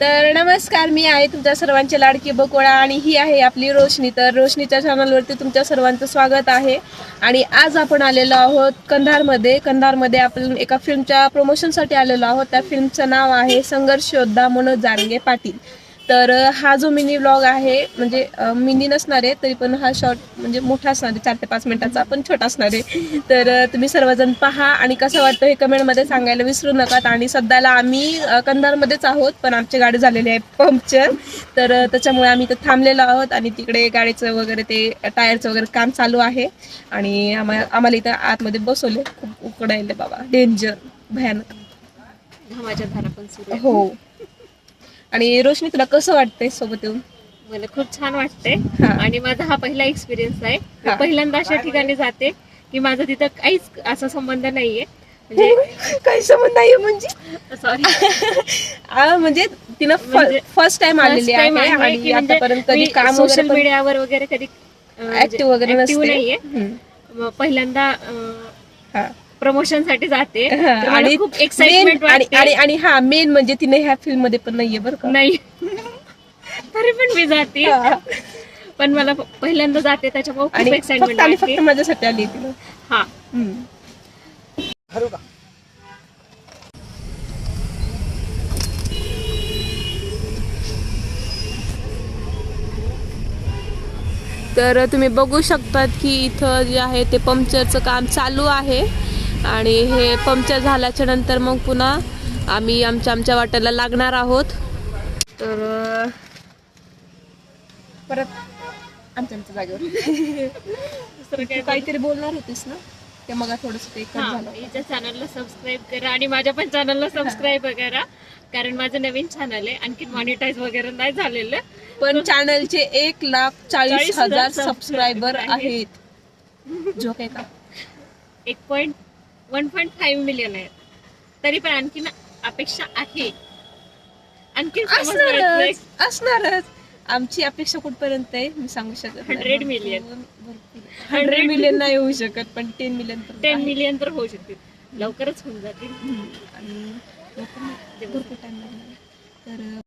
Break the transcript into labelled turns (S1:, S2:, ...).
S1: तर नमस्कार मी आहे तुमच्या सर्वांची लाडकी बकोळा आणि ही आहे आपली रोशनी. तर रोशनीच्या चॅनलवरती तुमच्या सर्वांचं स्वागत आहे. आणि आज आपण आलेलो आहोत कंधारमध्ये. कंधारमध्ये आपण एका फिल्मच्या प्रमोशनसाठी आलेलो आहोत. त्या फिल्मचं नाव आहे संघर्ष योद्धा मनोज जारंगे पाटील. तर हा जो मिनी ब्लॉग आहे म्हणजे मिनी नसणार आहे तरी पण हा शॉर्ट म्हणजे मोठा असणार आहे चार ते पाच मिनिटाचा पण छोटा असणार आहे. तर तुम्ही सर्वजण पहा आणि कसं वाटतं हे कमेंटमध्ये सांगायला विसरू नका. आणि सध्याला आम्ही कंधारमध्येच आहोत पण आमची गाडी झालेली आहे पंक्चर. तर त्याच्यामुळे आम्ही इथं थांबलेलो आहोत आणि तिकडे गाडीचं वगैरे ते टायरचं वगैरे काम चालू आहे. आणि आम्हा आम्हाला इथं आतमध्ये बसवले खूप उकडायले बाबा. डेंजर. भयानक.
S2: घामाच्या धारा पण सुरू आहे.
S1: हो. आणि रोशनी तुला कसं वाटतंय सोबत येऊन
S2: मला खूप छान वाटते
S1: हा.
S2: आणि माझा हा पहिला एक्सपिरियन्स आहे मी
S1: हा.
S2: पहिल्यांदा अशा ठिकाणी जाते की माझा तिथं काहीच असा संबंध नाहीये म्हणजे
S1: काही संबंध नाही म्हणजे
S2: सॉरी
S1: आ, म्हणजे तिनं
S2: म्हणजे
S1: फर्स्ट टाइम आलेली आहे आणि आतापर्यंत कधी काम
S2: सोशल
S1: वगैरे
S2: मीडियावर वगैरे कधी
S1: ऍक्टिव्ह वगैरे
S2: active
S1: नसते
S2: नाहीये
S1: हम्म.
S2: मग पहिल्यांदा
S1: हा.
S2: प्रमोशनसाठी जाते. तर मला
S1: आणि
S2: खूप
S1: main-
S2: एक्साइटमेंट
S1: आणि
S2: वाटते.
S1: आणि आणि हा मेन म्हणजे तिने ह्या फिल्ममध्ये पण नाहीये बरं का.
S2: नाही. तरी पण मी जाते.
S1: हा.
S2: पण मला पहिल्यांदा जाते त्याच्यामुळे खूप
S1: आणि फक्त
S2: एक्साइटमेंट
S1: आणि
S2: वाटते.
S1: फक्त माझ्यासाठी आली तिनं
S2: हा.
S1: हम्म. तर तुम्ही बघू शकतात की इथं जे आहे ते पंक्चरचं काम चालू आहे. आणि हे पंक्चर झाल्याच्यानंतर मग पुन्हा आम्ही आमच्या आमच्या वाट्याला लागणार आहोत. तर परत आमच्या आमच्या जागेवर.
S2: काय
S1: काहीतरी बोलणार होतीस ना? ते मग थोडस
S2: हिच्या चॅनलला सबस्क्राईब करा आणि माझ्या पण चॅनलला सबस्क्राईब करा. कारण माझं नवीन चॅनल आहे. आणखी मॉनिटाईज वगैरे नाही झालेलं.
S1: पण चॅनलचे एक लाख चाळीस हजार सबस्क्रायबर आहेत. जोक आहे का?
S2: एक point one point five million आहे तरी पण आणखी अपेक्षा आहे. आणखी
S1: असणारच असणारच. आमची अपेक्षा कुठपर्यंत आहे? मी सांगू शकत
S2: 100 million.
S1: हंड्रेड मिलियन नाही होऊ शकत पण टेन मिलियन
S2: टेन मिलियन तर होऊ शकतील. लवकरच होऊन जातील.
S1: आणि भरपूर टाइम लागणार आहे. तर